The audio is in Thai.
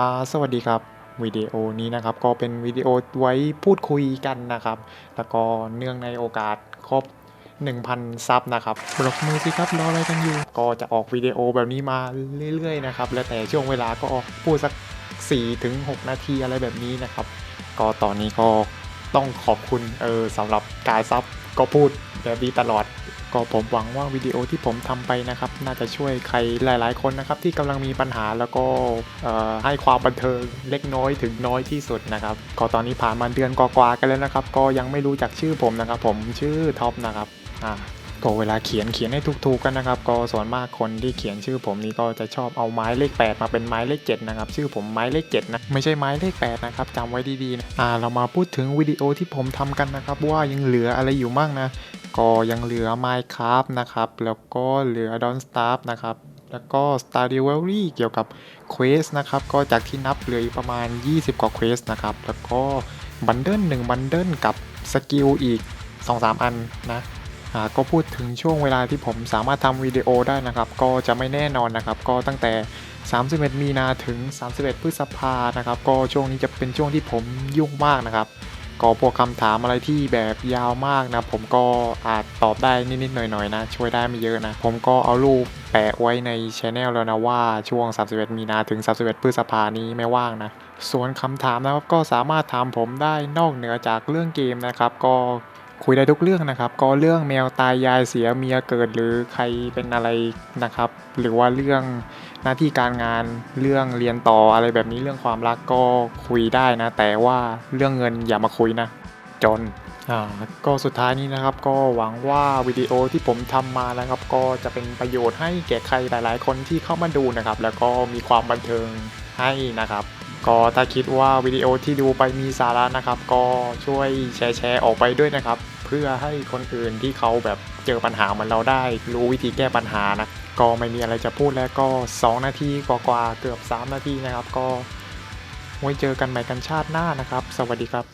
อ่าสวัสดีครับวิดีโอนี้นะครับก็เป็นวิดีโอไว้พูดคุยกันนะครับ แล้วก็เนื่องในโอกาสครบ 1,000 ซับนะครับปรบมือสิครับรออะไรกันอยู่ ก็จะออกวิดีโอแบบนี้มาเรื่อยๆนะครับแล้วแต่ช่วงเวลาก็พูดสัก4-6ถึง6นาทีอะไรแบบนี้นะครับ ก็ตอนนี้ก็ต้องขอบคุณเออสำหรับการซับก็พูดแบบนี้ตลอด ก็ผมหวังว่าวิดีโอที่ผมทำไปนะครับ น่าจะช่วยใครหลาย ๆ คนนะครับที่กำลังมีปัญหาแล้วก็ให้ความบันเทิงเล็กน้อยถึงน้อยที่สุดนะครับ ก็ตอนนี้ผ่านมาเดือนกว่าๆกันแล้วนะครับ ก็ยังไม่รู้จักชื่อผมนะครับ ผมชื่อท็อปนะครับอ่าก็เวลาเขียนเขียนให้ถูกๆกันนะครับ ก็ส่วนมากคนที่เขียนชื่อผมนี่ก็จะชอบเอาไม้เลข 8 มาเป็นไม้เลข 7 นะครับ ชื่อผมไม้เลข 7 นะไม่ใช่ไม้เลข 8 นะครับจำไว้ดีๆนะอ่าเรามาพูดถึงวิดีโอที่ผมทำกันนะครับ ว่ายังเหลืออะไรอยู่มั่งนะ ก็ยังเหลือ Minecraft นะครับ แล้วก็เหลือ Don't Starve นะครับ แล้วก็ Stardew Valley เกี่ยวกับ Quest นะครับ ก็จากที่นับเหลืออีกประมาณ 20 กว่า Quest นะครับ แล้วก็บันเดิล1บันเดิลกับสกิลอีก 2-3 อันนะก็พูดถึงช่วงเวลาที่ผมสามารถทำวิดีโอได้นะครับ ก็จะไม่แน่นอนนะครับ ก็ตั้งแต่ 31 มีนาถึง 31 พฤษภานะครับ ก็ช่วงนี้จะเป็นช่วงที่ผมยุ่งมากนะครับ ก็พวกคำถามอะไรที่แบบยาวมากนะผมก็อาจตอบได้นิดๆหน่อยๆนะช่วยได้ไม่เยอะนะ ผมก็เอารูปแปะไว้ในช anel แล้วนะว่าช่วง 31 มีนาถึง 31 พฤษภานี้ไม่ว่างนะ ส่วนคำถามนะครับก็สามารถถามผมได้นอกเหนือจากเรื่องเกมนะครับ ก็คุยได้ทุกเรื่องนะครับ ก็เรื่องแมวตายยายเสียเมียเกิดหรือใครเป็นอะไรนะครับ หรือว่าเรื่อง หน้าที่การงานเรื่องเรียนต่ออะไรแบบนี้เรื่องความรักก็คุยได้นะ แต่ว่าเรื่องเงินอย่ามาคุยนะ จนอ่าก็สุดท้ายนี้นะครับ ก็หวังว่าวิดีโอที่ผมทำมานะครับ ก็จะเป็นประโยชน์ให้แก่ใครหลาย ๆ คนที่เข้ามาดูนะครับ แล้วก็มีความบันเทิงให้นะครับ ก็ถ้าคิดว่าวิดีโอที่ดูไปมีสาระนะครับ ก็ช่วยแชร์แชร์ออกไปด้วยนะครับ เพื่อให้คนอื่นที่เขาแบบเจอปัญหาเหมือนเราได้ รู้วิธีแก้ปัญหานะ ก็ไม่มีอะไรจะพูดแล้วก็ 2 นาทีกว่าๆเกือบ 3 นาทีนะครับ ก็ไว้เจอกันใหม่กันชาติหน้านะครับ สวัสดีครับ